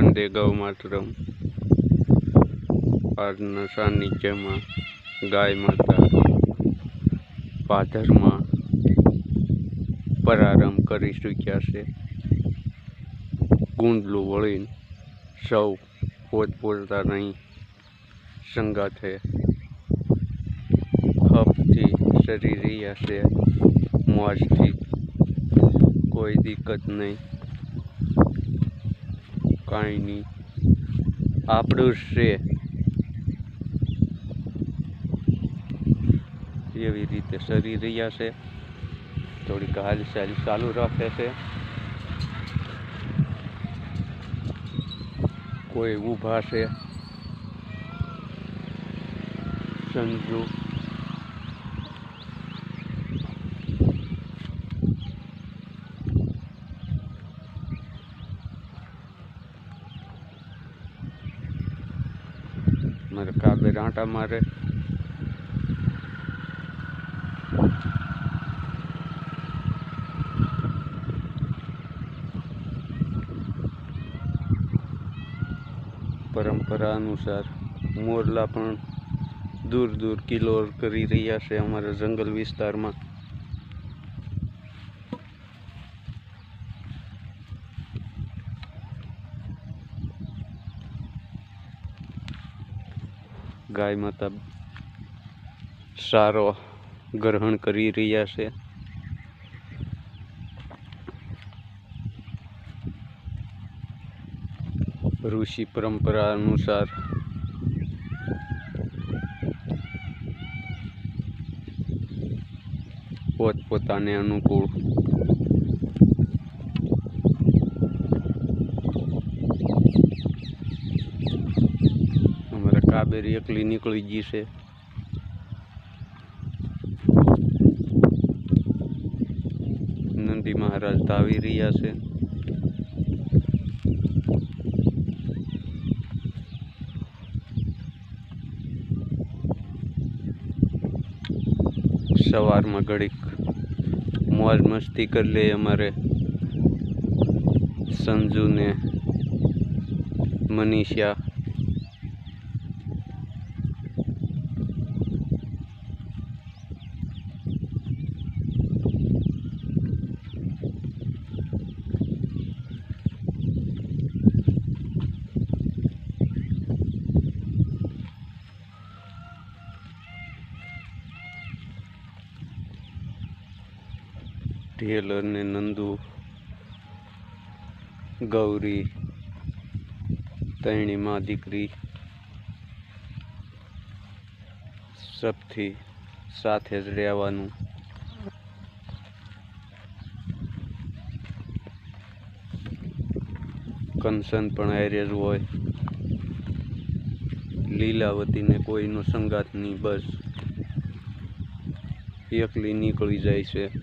વંદે ગૌ માતરમ. આજના સાનિધ્યમાં ગાય માતા પાધરમાં પ્રારંભ કરી ચૂક્યા છે. ગુંડલું વળીને સૌ પોતપોતાની સંગાથે હપથી સરી રહ્યા છે. મોજથી કોઈ દિક્કત નહીં. કાંઈ નહીં આપણું છે. એવી રીતે સરી રહ્યા છે. થોડીક હાલચાલ ચાલુ રાખે છે. કોઈ ઊભા છે. સંજુ મારે કાબે આંટા મારે. પરંપરા અનુસાર મોરલા પણ દૂર દૂર કિલોર કરી રહ્યા છે અમારા જંગલ વિસ્તારમાં. ગાય માતા સારો ગ્રહણ કરી રહ્યા છે. ઋષિ પરંપરા અનુસાર પોતપોતાને અનુકૂળ અમારા કાબેરી એકલી નીકળી ગઈ છે. નંદી મહારાજ તાવી રહ્યા છે. સવારમાં ઘડીક મોજ મસ્તી કરી લઈએ અમારે. સંજુને, મનીષા ઢેલર અને નંદુ, ગૌરી, તૈણી માં દીકરી, સબથી સાથે જ રહેવાનું. કન્સન પણ હારે જ હોય. લીલાવતીને કોઈનો સંગાત નહીં, બસ એકલી નીકળી જાય છે.